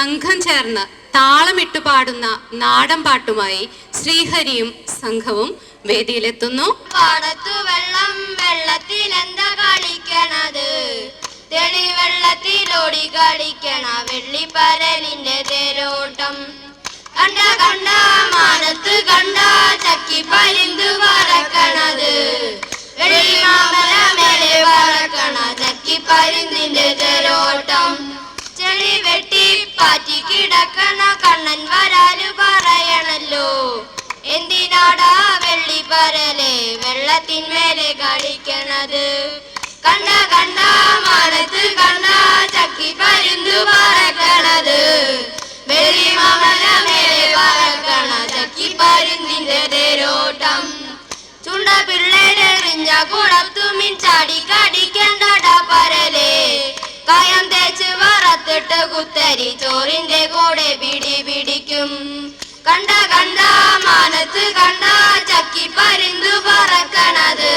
സംഘം ചേർന്ന് താളമിട്ടു പാടുന്ന നാടൻ പാട്ടുമായി ശ്രീഹരിയും സംഘവും വേദിയിലെത്തുന്നു. പാടത്തു വെള്ളം വെള്ളത്തിൽ എന്താ കളിക്കണത്? തെളി വെള്ളത്തിലോടി കളിക്കണ വെള്ളിപ്പരലിന്റെ തേരോട്ടം. പാറ്റി കിടക്കണ കണ്ണൻ വരാൽ പറയണല്ലോ. എന്തിനാടാ വെള്ളി പറലേ വെള്ളത്തിന്മേലെ കളിക്കണത്? കണ്ട കണ്ട മാനത്ത് കണ്ട ചക്കി പരുന്തു പറക്കണത്. വെള്ളി മാമല മേലെ പറക്കണ ചക്കി പരുന്തിന്റെ തേരോട്ടം. ചുണ്ട പിള്ളേരെറിഞ്ഞ കുളത്തുമിൻ ചാടി കടിക്കണ്ടടാ കുത്തരി ചോറിന്റെ കൂടെ പിടി പിടിക്കും. കണ്ട കണ്ട മാനത്ത് കണ്ട ചക്കി പരിന്തു പറക്കണത്.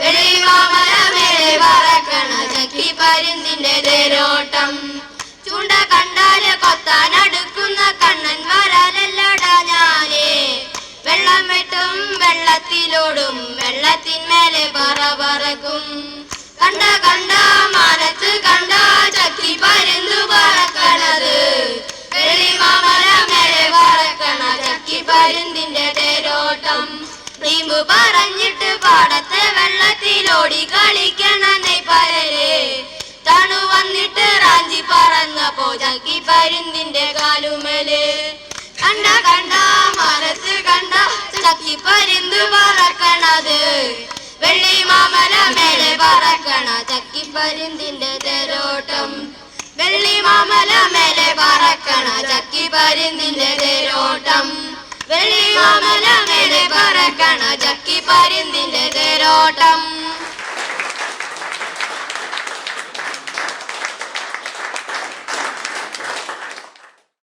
വെളിമാമല മേലെ പറക്കണ ചക്കി പരിന്തിന്റെ തേരോട്ടം ചൂണ്ട കണ്ടാൽ കൊത്താൻ അടുക്കുന്ന കണ്ണൻ വരാലല്ലടാ ഞാനേ. വെള്ളം വെട്ടും വെള്ളത്തിലോടും വെള്ളത്തിന്മേലെ പറ പറക്കും. കണ്ട കണ്ട മാനത്ത് നീമ്പ് പറഞ്ഞിട്ട് പാടത്തെ വെള്ളത്തിലോടി കളിക്കണ നെയ്പരൽ തണു വന്നിട്ട് റാഞ്ചി പറന്നപ്പോ ചക്കി പരുന്തിന്റെ കാലുമൽ. കണ്ട കണ്ട മരത്ത് കണ്ട ചക്കി പരുന്ത് പറക്കണത്. വെള്ളി മാമല മേലെ പറക്കണ ചക്കി പരുന്തിന്റെ തെരോട്ടം. വെള്ളി മാമല മേലെ പറക്കണ ചക്കി പരുന്തിന്റെ തേരോട്ടം. മേലെ പറക്കണ ചക്കി പരുന്തിന്റെ തേരോട്ടം.